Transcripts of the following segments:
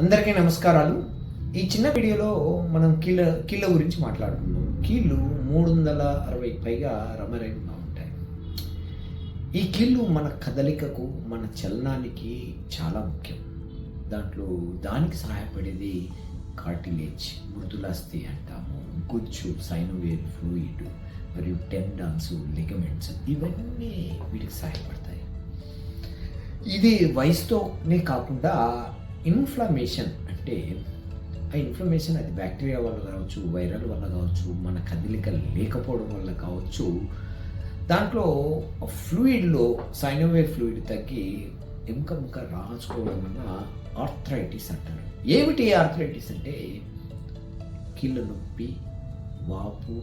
అందరికీ నమస్కారాలు. ఈ చిన్న వీడియోలో మనం కీళ్ళ కీళ్ళ గురించి మాట్లాడుకుందాం. కీళ్ళు మూడు వందల అరవై పైగా రమరేగా ఉంటాయి ఈ కీళ్ళు మన కదలికకు మన చలనానికి చాలా ముఖ్యం. దాంట్లో దానికి సహాయపడేది కార్టిలేజ్ మృదులాస్తి అంటాము గుజ్జు సైనోవేర్ ఫ్లూయిడ్ మరియు టెండాన్స్ లిగమెంట్స్ ఇవన్నీ వీటికి సహాయపడతాయి. ఇది వయసుతోనే కాకుండా ఇన్ఫ్లమేషన్ అంటే ఆ ఇన్ఫ్లమేషన్ అది బ్యాక్టీరియా వల్ల కావచ్చు వైరల్ వల్ల కావచ్చు మన కదలిక లేకపోవడం వల్ల కావచ్చు దాంట్లో ఫ్లూయిడ్లో సైనోవేర్ ఫ్లూయిడ్ తగ్గి ఎముక ముక్క రాసుకోవడం వల్ల ఆర్థరైటిస్ అంటారు. ఏమిటి ఆర్థరైటిస్ అంటే? కీళ్ళ నొప్పి వాపు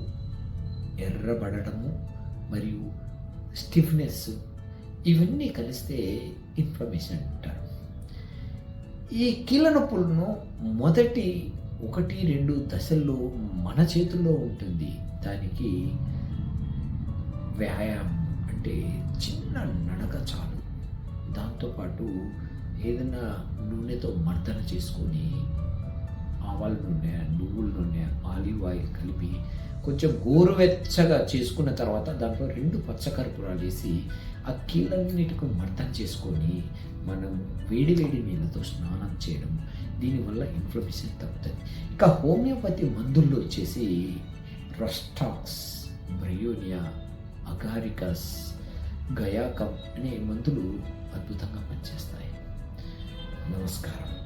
ఎర్రబడటము మరియు స్టిఫ్నెస్ ఇవన్నీ కలిస్తే ఇన్ఫ్లమేషన్ అంటారు. ఈ కీళ్ళ నొప్పులను మొదటి ఒకటి రెండు దశల్లో మన చేతుల్లో ఉంటుంది. దానికి వ్యాయామం అంటే చిన్న నడక చాలు. దాంతోపాటు ఏదైనా నూనెతో మర్దన చేసుకొని ఆవాల నూనె నువ్వుల నూనె ఆలివ్ ఆయిల్ కలిపి కొంచెం గోరువెచ్చగా చేసుకున్న తర్వాత దాంట్లో రెండు పచ్చకర్పూరాలు వేసి ఆ కీళ్ళన్నిటికీ మర్దన చేసుకొని మనం వేడి వేడి నీళ్ళతో స్నానం స్నానం చేయడం దీనివల్ల ఇన్ఫ్లమేషన్ తగ్గుతుంది. ఇక హోమియోపతి మందుల్లో వచ్చేసి రస్టాక్స్ బ్రయోనియా అగారికస్ గయాకం అనే మందులు అద్భుతంగా పనిచేస్తాయి. నమస్కారం.